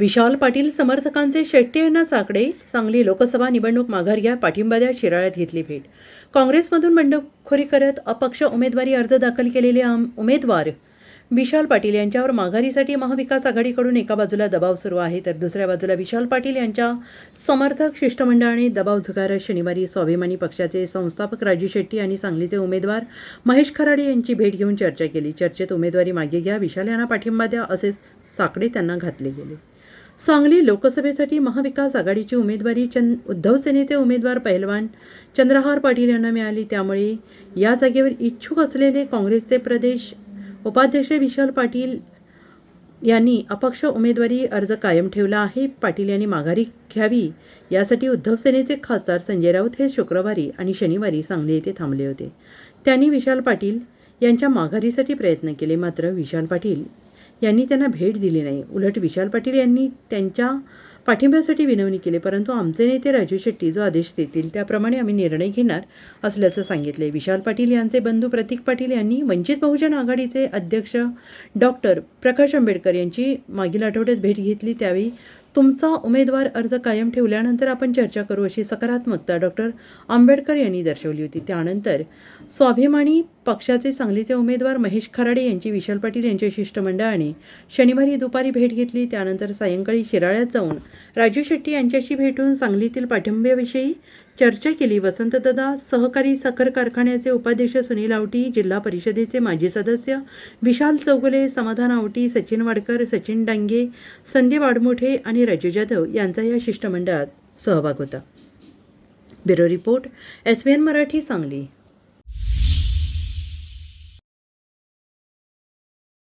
विशाल पाटील समर्थकांचे शेट्टी यांना साकडे सांगली लोकसभा निवडणूक माघार घ्या पाठिंबा द्या शिराळ्यात घेतली भेट. काँग्रेसमधून बंडखोरी करत अपक्ष उमेदवारी अर्ज दाखल केलेले आम उमेदवार विशाल पाटील यांच्यावर माघारीसाठी महाविकास आघाडीकडून एका बाजूला दबाव सुरू आहे तर दुसऱ्या बाजूला विशाल पाटील यांच्या समर्थक शिष्टमंडळाने दबाव झुगारत शनिवारी स्वाभिमानी पक्षाचे संस्थापक राजू शेट्टी आणि सांगलीचे उमेदवार महेश खराडे यांची भेट घेऊन चर्चा केली. चर्चेत उमेदवारी मागे घ्या विशाल यांना पाठिंबा द्या असे साकडे त्यांना घातले गेले. सांगली लोकसभेसाठी महाविकास आघाडीची उमेदवारी चंद उद्धव सेनेचे उमेदवार पैलवान चंद्रहार पाटील यांना मिळाली. त्यामुळे या जागेवर इच्छुक असलेले काँग्रेसचे प्रदेश उपाध्यक्ष विशाल पाटील यांनी अपक्ष उमेदवारी अर्ज कायम ठेवला आहे. पाटील यांनी माघारी घ्यावी. यासाठी उद्धव सेनेचे खासदार संजय राऊत हे शुक्रवारी आणि शनिवारी सांगली येथे थांबले होते. त्यांनी विशाल पाटील यांच्या माघारीसाठी प्रयत्न केले. मात्र विशाल पाटील यांनी त्यांना भेट दिली नाही. उलट विशाल पाटील यांनी त्यांच्या पाठिंब्यासाठी विनवणी केली परंतु आमचे नेते राजू शेट्टी जो आदेश देतील त्याप्रमाणे आम्ही निर्णय घेणार असल्याचं सांगितले. विशाल पाटील यांचे बंधू प्रतीक पाटील यांनी वंचित बहुजन आघाडीचे अध्यक्ष डॉक्टर प्रकाश आंबेडकर यांची मागील आठवड्यात भेट घेतली. त्यावेळी तुमचा उमेदवार अर्ज कायम ठेवल्यानंतर आपण चर्चा करू अशी सकारात्मकता डॉक्टर आंबेडकर यांनी दर्शवली होती. त्यानंतर स्वाभिमानी पक्षाचे सांगलीचे उमेदवार महेश खराडे यांची विशाल पाटील यांच्या शिष्टमंडळाने शनिवारी दुपारी भेट घेतली. त्यानंतर सायंकाळी शिराळ्यात जाऊन राजू शेट्टी यांच्याशी भेटून सांगलीतील पाठिंब्याविषयी चर्चा केली. वसंतदादा सहकारी साखर कारखान्याचे उपाध्यक्ष सुनील आवटी जिल्हा परिषदेचे माजी सदस्य विशाल चौगुले समाधान आवटी सचिन वाडकर सचिन डांगे संदीप आडमोठे आणि राजू जाधव यांचा या शिष्टमंडळात सहभाग होता. Bureau report S Marathi Sangli.